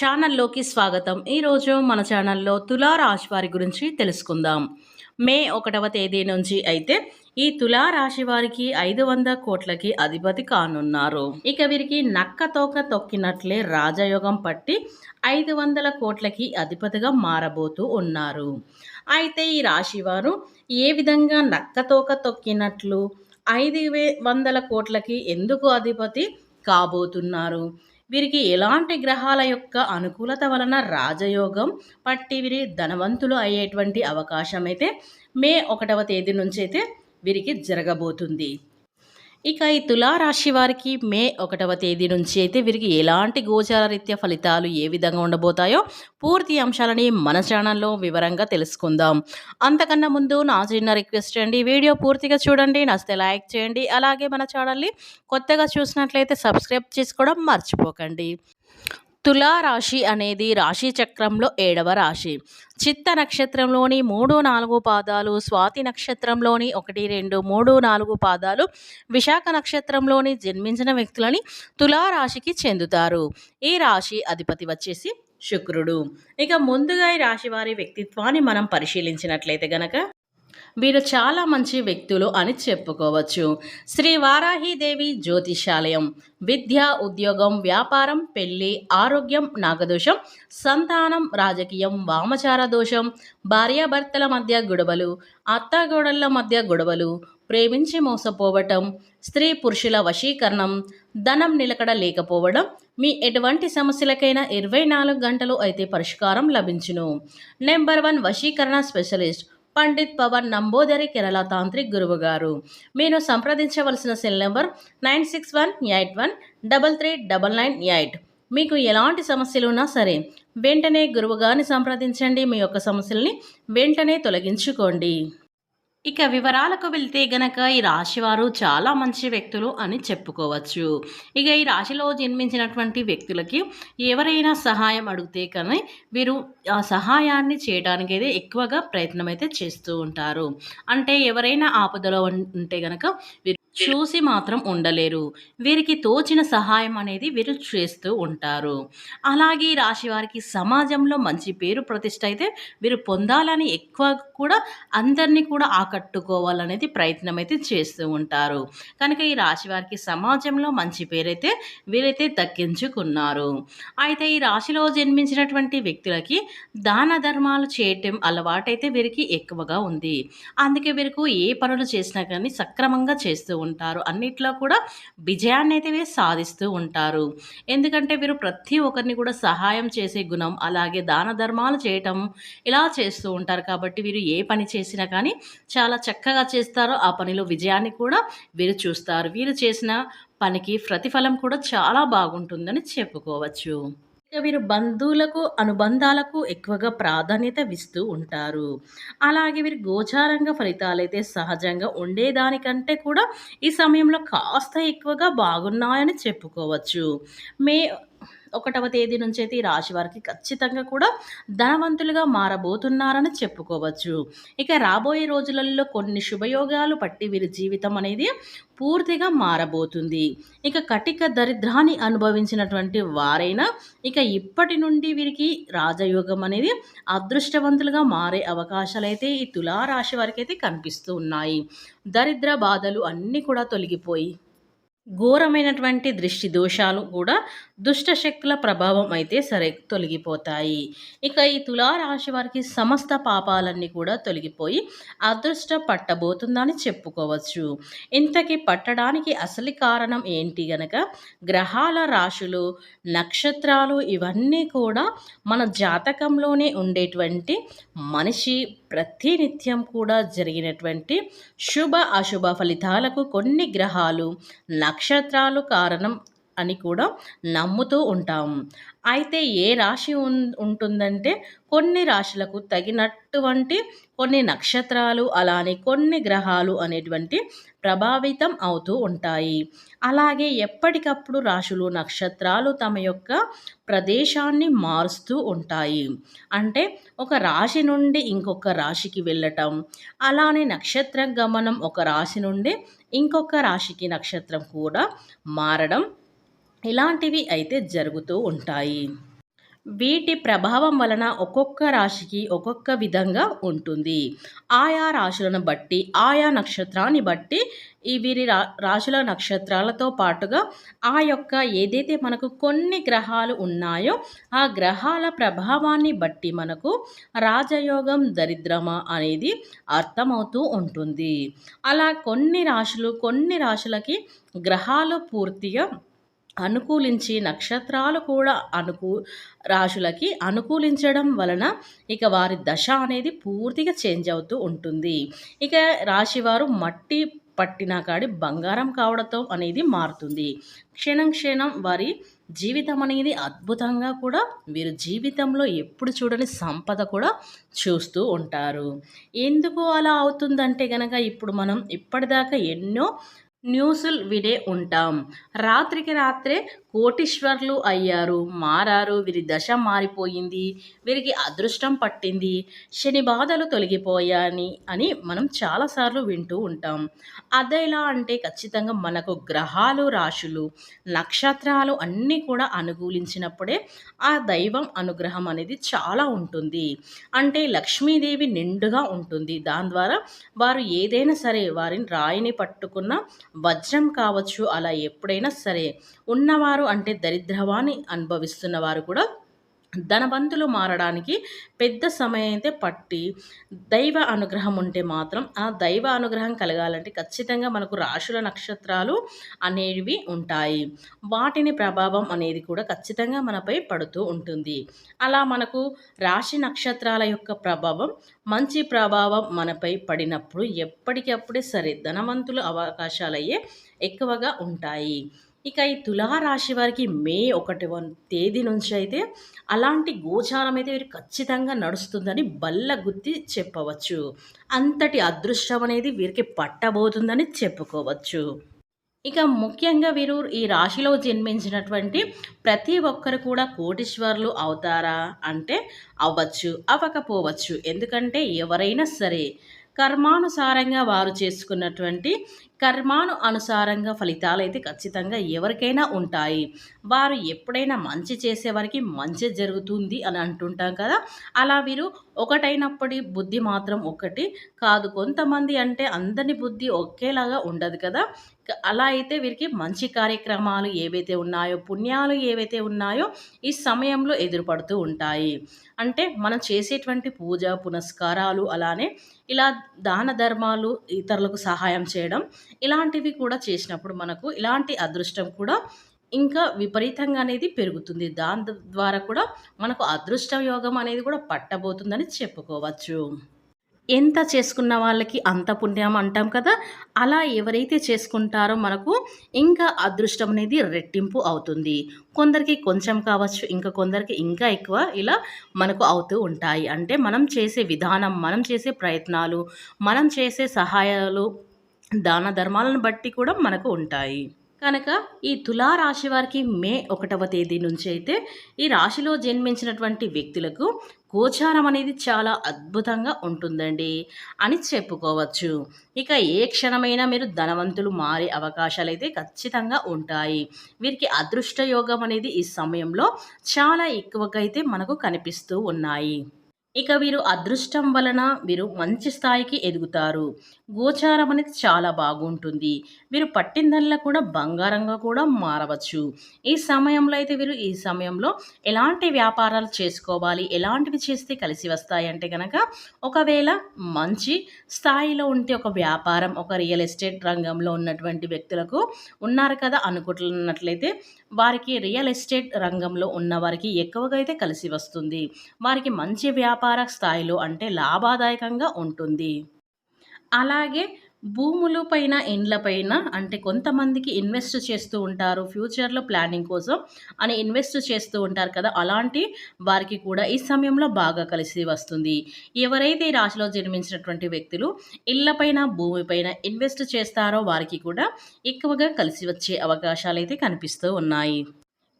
ఛానల్లోకి స్వాగతం. ఈరోజు మన ఛానల్లో తులారాశి వారి గురించి తెలుసుకుందాం. మే ఒకటవ తేదీ నుంచి అయితే ఈ తులారాశి వారికి ఐదు వంద కోట్లకి అధిపతి కానున్నారు. ఇక వీరికి నక్క తోక తొక్కినట్లే రాజయోగం పట్టి ఐదు వందల కోట్లకి అధిపతిగా మారబోతూ ఉన్నారు. అయితే ఈ రాశి వారు ఏ విధంగా నక్క తోక తొక్కినట్లు ఐదు వే వందల కోట్లకి ఎందుకు అధిపతి కాబోతున్నారు? వీరికి ఎలాంటి గ్రహాల యొక్క అనుకూలత వలన రాజయోగం పట్టి వీరి ధనవంతులు అయ్యేటువంటి అవకాశం అయితే మే ఒకటవ తేదీ నుంచి అయితే వీరికి జరగబోతుంది. ఇక ఈ తులారాశి వారికి మే ఒకటవ తేదీ నుంచి అయితే వీరికి ఎలాంటి గోచార రీత్యా ఫలితాలు ఏ విధంగా ఉండబోతాయో పూర్తి అంశాలని మన ఛానల్లో వివరంగా తెలుసుకుందాం. అంతకన్నా ముందు నా చిన్న రిక్వెస్ట్ అండి వీడియో పూర్తిగా చూడండి నచ్చితే లైక్ చేయండి అలాగే మన ఛానల్ని కొత్తగా చూసినట్లయితే సబ్స్క్రైబ్ చేసుకోవడం మర్చిపోకండి. తులారాశి అనేది రాశి చక్రంలో ఏడవ రాశి. చిత్త నక్షత్రంలోని మూడు నాలుగు పాదాలు స్వాతి నక్షత్రంలోని ఒకటి రెండు మూడు నాలుగు పాదాలు విశాఖ నక్షత్రంలోని జన్మించిన వ్యక్తులని తులారాశికి చెందుతారు. ఈ రాశి అధిపతి వచ్చేసి శుక్రుడు. ఇక ముందుగా ఈ రాశి వారి వ్యక్తిత్వాన్ని మనం పరిశీలించినట్లయితే గనక వీరు చాలా మంచి వ్యక్తులు అని చెప్పుకోవచ్చు. శ్రీ వారాహీదేవి జ్యోతిషాలయం విద్య ఉద్యోగం వ్యాపారం పెళ్ళి ఆరోగ్యం నాగదోషం సంతానం రాజకీయం వామచార దోషం భార్యాభర్తల మధ్య గొడవలు అత్తగోడళ్ళ మధ్య గొడవలు ప్రేమించి మోసపోవటం స్త్రీ పురుషుల వశీకరణం ధనం నిలకడ లేకపోవడం మీ ఎటువంటి సమస్యలకైనా ఇరవై నాలుగు గంటలు అయితే పరిష్కారం లభించును. నెంబర్ వన్ వశీకరణ స్పెషలిస్ట్ పండిత్ పవన్ నంబోదరి కేరళ తాంత్రిక్ గురువు గారు మీరు సంప్రదించవలసిన cell number nine six one eight one double three double nine eight. మీకు ఎలాంటి సమస్యలు ఉన్నా సరే వెంటనే గురువుగారిని సంప్రదించండి. మీ యొక్క సమస్యల్ని వెంటనే తొలగించుకోండి. ఇక వివరాలకు వెళ్తే గనక ఈ రాశివారు చాలా మంచి వ్యక్తులు అని చెప్పుకోవచ్చు. ఇక ఈ రాశిలో జన్మించినటువంటి వ్యక్తులకి ఎవరైనా సహాయం అడిగితే కానీ వీరు ఆ సహాయాన్ని చేయడానికి అయితే ఎక్కువగా ప్రయత్నం అయితే చేస్తూ ఉంటారు. అంటే ఎవరైనా ఆపదలో ఉంటే గనక వీరు చూసి మాత్రం ఉండలేరు. వీరికి తోచిన సహాయం అనేది వీరు చేస్తూ ఉంటారు. అలాగే ఈ రాశి వారికి సమాజంలో మంచి పేరు ప్రతిష్ట అయితే వీరు పొందాలని ఎక్కువ కూడా అందరినీ కూడా ఆకట్టుకోవాలనేది ప్రయత్నం అయితే చేస్తూ ఉంటారు. కనుక ఈ రాశి వారికి సమాజంలో మంచి పేరైతే వీరైతే దక్కించుకున్నారు. అయితే ఈ రాశిలో జన్మించినటువంటి వ్యక్తులకి దాన ధర్మాలు చేయటం అలవాటైతే వీరికి ఎక్కువగా ఉంది. అందుకే వీరికి ఏ పనులు చేసినా కానీ సక్రమంగా చేస్తూ ఉంటారు. అన్నిట్లో కూడా విజయాన్ని అయితే సాధిస్తూ ఉంటారు. ఎందుకంటే వీరు ప్రతి ఒక్కరిని కూడా సహాయం చేసే గుణం అలాగే దాన ధర్మాలు చేయటం ఇలా చేస్తూ ఉంటారు. కాబట్టి వీరు ఏ పని చేసినా కానీ చాలా చక్కగా చేస్తారో. ఆ పనిలో విజయాన్ని కూడా వీరు చూస్తారు. వీరు చేసిన పనికి ప్రతిఫలం కూడా చాలా బాగుంటుందని చెప్పుకోవచ్చు. ఇక వీరు బంధువులకు అనుబంధాలకు ఎక్కువగా ప్రాధాన్యత ఇస్తూ ఉంటారు. అలాగే వీరు గోచారంగా ఫలితాలైతే సహజంగా ఉండేదానికంటే కూడా ఈ సమయంలో కాస్త ఎక్కువగా బాగున్నాయని చెప్పుకోవచ్చు. మే ఒకటవ తేదీ నుంచి అయితే ఈ రాశి వారికి ఖచ్చితంగా కూడా ధనవంతులుగా మారబోతున్నారని చెప్పుకోవచ్చు. ఇక రాబోయే రోజులలో కొన్ని శుభయోగాలు పట్టి వీరి జీవితం అనేది పూర్తిగా మారబోతుంది. ఇక కటిక దరిద్రాన్ని అనుభవించినటువంటి వారైనా ఇక ఇప్పటి నుండి వీరికి రాజయోగం అనేది అదృష్టవంతులుగా మారే అవకాశాలు అయితే ఈ తులారాశి వారికి అయితే కనిపిస్తూ ఉన్నాయి. దరిద్ర బాధలు అన్నీ కూడా తొలగిపోయి ఘోరమైనటువంటి దృష్టి దోషాలు కూడా దుష్ట శక్తుల ప్రభావం అయితే సరే తొలగిపోతాయి. ఇక ఈ తులారాశి వారికి సమస్త పాపాలన్నీ కూడా తొలగిపోయి అదృష్ట పట్టబోతుందని చెప్పుకోవచ్చు. ఇంతకీ పట్టడానికి అసలు కారణం ఏంటి గనక గ్రహాల రాశులు నక్షత్రాలు ఇవన్నీ కూడా మన జాతకంలోనే ఉండేటువంటి మనిషి ప్రతినిత్యం కూడా జరిగినటువంటి శుభ అశుభ ఫలితాలకు కొన్ని గ్రహాలు నక్షత్రాలు కారణం అని కూడా నమ్ముతూ ఉంటాం. అయితే ఏ రాశి ఉంటుందంటే కొన్ని రాశులకు తగినటువంటి కొన్ని నక్షత్రాలు అలానే కొన్ని గ్రహాలు అనేటువంటి ప్రభావితం అవుతూ ఉంటాయి. అలాగే ఎప్పటికప్పుడు రాశులు నక్షత్రాలు తమ యొక్క ప్రదేశాన్ని మారుస్తూ ఉంటాయి. అంటే ఒక రాశి నుండి ఇంకొక రాశికి వెళ్ళటం అలానే నక్షత్ర గమనం ఒక రాశి నుండి ఇంకొక రాశికి నక్షత్రం కూడా మారడం ఇలాంటివి అయితే జరుగుతూ ఉంటాయి. వీటి ప్రభావం వలన ఒక్కొక్క రాశికి ఒక్కొక్క విధంగా ఉంటుంది. ఆయా రాశులను బట్టి ఆయా నక్షత్రాన్ని బట్టి ఈ వీరి రా రాశుల నక్షత్రాలతో పాటుగా ఆ యొక్క ఏదైతే మనకు కొన్ని గ్రహాలు ఉన్నాయో ఆ గ్రహాల ప్రభావాన్ని బట్టి మనకు రాజయోగం దరిద్రమ అనేది అర్థమవుతూ ఉంటుంది. అలా కొన్ని రాశులు కొన్ని రాశులకి గ్రహాలు పూర్తిగా అనుకూలించి నక్షత్రాలు కూడా అనుకూ రాశులకి అనుకూలించడం వలన ఇక వారి దశ అనేది పూర్తిగా చేంజ్ అవుతూ ఉంటుంది. ఇక రాశివారు మట్టి పట్టిన కాడి బంగారం కావడంతో అనేది మారుతుంది. క్షణం క్షణం వారి జీవితం అనేది అద్భుతంగా కూడా వీరు జీవితంలో ఎప్పుడు చూడని సంపద కూడా చూస్తూ ఉంటారు. ఎందుకు అలా అవుతుందంటే కనుక ఇప్పుడు మనం ఇప్పటిదాకా ఎన్నో న్యూస్లు వినే ఉంటాం. రాత్రికి రాత్రే కోటీశ్వర్లు అయ్యారు. మారారు. వీరి దశ మారిపోయింది. వీరికి అదృష్టం పట్టింది. శని బాధలు తొలగిపోయాని అని మనం చాలాసార్లు వింటూ ఉంటాం. అదెలా అంటే ఖచ్చితంగా మనకు గ్రహాలు రాశులు నక్షత్రాలు అన్నీ కూడా అనుకూలించినప్పుడే ఆ దైవం అనుగ్రహం అనేది చాలా ఉంటుంది. అంటే లక్ష్మీదేవి నిండుగా ఉంటుంది. దాని ద్వారా వారు ఏదైనా సరే వారిని రాయిని పట్టుకున్న వజ్రం కావచ్చు అలా ఎప్పుడైనా సరే ఉన్నవారు అంటే దరిద్రవాన్ని అనుభవిస్తున్న వారు కూడా ధనవంతులు మారడానికి పెద్ద సమయం అయితే పట్టి దైవ అనుగ్రహం ఉంటే మాత్రం ఆ దైవ అనుగ్రహం కలగాలంటే ఖచ్చితంగా మనకు రాశుల నక్షత్రాలు అనేవి ఉంటాయి. వాటిని ప్రభావం అనేది కూడా ఖచ్చితంగా మనపై పడుతూ ఉంటుంది. అలా మనకు రాశి నక్షత్రాల యొక్క ప్రభావం మంచి ప్రభావం మనపై పడినప్పుడు ఎప్పటికప్పుడే సరే ధనవంతులు అవకాశాలయ్యే ఎక్కువగా ఉంటాయి. ఇక ఈ తులారాశి వారికి మే ఒకటి తేదీ నుంచి అయితే అలాంటి గోచారం అయితే వీరు ఖచ్చితంగా నడుస్తుందని బల్ల గుత్తి చెప్పవచ్చు. అంతటి అదృష్టం అనేది వీరికి పట్టబోతుందని చెప్పుకోవచ్చు. ఇక ముఖ్యంగా వీరు ఈ రాశిలో జన్మించినటువంటి ప్రతి ఒక్కరు కూడా కోటీశ్వర్లు అవుతారా అంటే అవ్వచ్చు అవ్వకపోవచ్చు. ఎందుకంటే ఎవరైనా సరే కర్మానుసారంగా వారు చేసుకున్నటువంటి కర్మాను అనుసారంగా ఫలితాలు అయితే ఖచ్చితంగా ఎవరికైనా ఉంటాయి. వారు ఎప్పుడైనా మంచి చేసేవారికి మంచి జరుగుతుంది అని అంటుంటాం కదా. అలా వీరు ఒకటైనప్పటి బుద్ధి మాత్రం ఒకటి కాదు. కొంతమంది అంటే అందరి బుద్ధి ఒకేలాగా ఉండదు కదా. అలా అయితే వీరికి మంచి కార్యక్రమాలు ఏవైతే ఉన్నాయో పుణ్యాలు ఏవైతే ఉన్నాయో ఈ సమయంలో ఎదురుపడుతూ ఉంటాయి. అంటే మనం చేసేటువంటి పూజ పునస్కారాలు అలానే ఇలా దాన ధర్మాలు ఇతరులకు సహాయం చేయడం ఇలాంటివి కూడా చేసినప్పుడు మనకు ఇలాంటి అదృష్టం కూడా ఇంకా విపరీతంగా అనేది పెరుగుతుంది. దాని ద్వారా కూడా మనకు అదృష్ట యోగం అనేది కూడా పట్టబోతుందని చెప్పుకోవచ్చు. ఎంత చేసుకున్న వాళ్ళకి అంత పుణ్యం అంటాం కదా? అలా ఎవరైతే చేసుకుంటారో మనకు ఇంకా అదృష్టం అనేది రెట్టింపు అవుతుంది. కొందరికి కొంచెం కావచ్చు ఇంకా కొందరికి ఇంకా ఎక్కువ ఇలా మనకు అవుతూ ఉంటాయి. అంటే మనం చేసే విధానం మనం చేసే ప్రయత్నాలు మనం చేసే సహాయాలు దాన ధర్మాలను బట్టి కూడా మనకు ఉంటాయి. కనుక ఈ తులారాశి వారికి మే ఒకటవ తేదీ నుంచి అయితే ఈ రాశిలో జన్మించినటువంటి వ్యక్తులకు గోచారం అనేది చాలా అద్భుతంగా ఉంటుందండి అని చెప్పుకోవచ్చు. ఇక ఏ క్షణమైనా మీరు ధనవంతులు మారే అవకాశాలు అయితే ఖచ్చితంగా ఉంటాయి. వీరికి అదృష్ట యోగం అనేది ఈ సమయంలో చాలా ఎక్కువగా అయితే మనకు కనిపిస్తూ ఉన్నాయి. ఇక వీరు అదృష్టం వలన వీరు మంచి స్థాయికి ఎదుగుతారు. గోచారం అనేది చాలా బాగుంటుంది. వీరు పట్టిందల్లా కూడా బంగారంగా కూడా మారవచ్చు. ఈ సమయంలో అయితే వీరు ఈ సమయంలో ఎలాంటి వ్యాపారాలు చేసుకోవాలి ఎలాంటివి చేస్తే కలిసి వస్తాయి అంటే కనుక ఒకవేళ మంచి స్థాయిలో ఉంటే ఒక వ్యాపారం ఒక రియల్ ఎస్టేట్ రంగంలో ఉన్నటువంటి వ్యక్తులకు ఉన్నారు కదా అనుకుంటున్నట్లయితే వారికి రియల్ ఎస్టేట్ రంగంలో ఉన్న వారికి ఎక్కువగా అయితే కలిసి వస్తుంది. వారికి మంచి వ్యాపారం వ్యాపార స్థాయిలో అంటే లాభదాయకంగా ఉంటుంది. అలాగే భూములు పైన ఇండ్ల పైన అంటే కొంతమందికి ఇన్వెస్ట్ చేస్తూ ఉంటారు. ఫ్యూచర్లో ప్లానింగ్ కోసం అని ఇన్వెస్ట్ చేస్తూ ఉంటారు కదా. అలాంటి వారికి కూడా ఈ సమయంలో బాగా కలిసి వస్తుంది. ఎవరైతే ఈ రాశిలో జన్మించినటువంటి వ్యక్తులు ఇళ్ళపైన భూమిపైన ఇన్వెస్ట్ చేస్తారో వారికి కూడా ఎక్కువగా కలిసి వచ్చే అవకాశాలు అయితే కనిపిస్తూ ఉన్నాయి.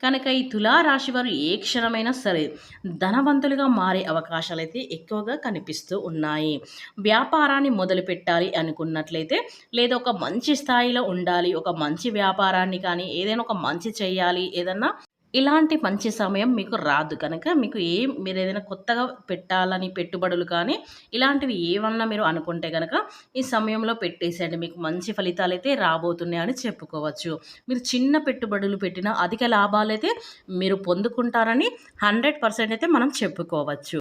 కనుక ఈ తులారాశి వారు ఏ క్షణమైనా సరే ధనవంతులుగా మారే అవకాశాలు అయితే ఎక్కువగా కనిపిస్తూ ఉన్నాయి. వ్యాపారాన్ని మొదలు పెట్టాలి అనుకున్నట్లయితే లేదా ఒక మంచి స్థాయిలో ఉండాలి ఒక మంచి వ్యాపారాన్ని కానీ ఏదైనా ఒక మంచి చేయాలి ఏదన్నా ఇలాంటి మంచి సమయం మీకు రాదు. కనుక మీకు ఏం మీరు ఏదైనా కొత్తగా పెట్టాలని పెట్టుబడులు కానీ ఇలాంటివి ఏమన్నా మీరు అనుకుంటే కనుక ఈ సమయంలో పెట్టేసేయండి. మీకు మంచి ఫలితాలు అయితే రాబోతున్నాయి అని చెప్పుకోవచ్చు. మీరు చిన్న పెట్టుబడులు పెట్టిన అధిక లాభాలు అయితే మీరు పొందుకుంటారని హండ్రెడ్ పర్సెంట్ అయితే మనం చెప్పుకోవచ్చు.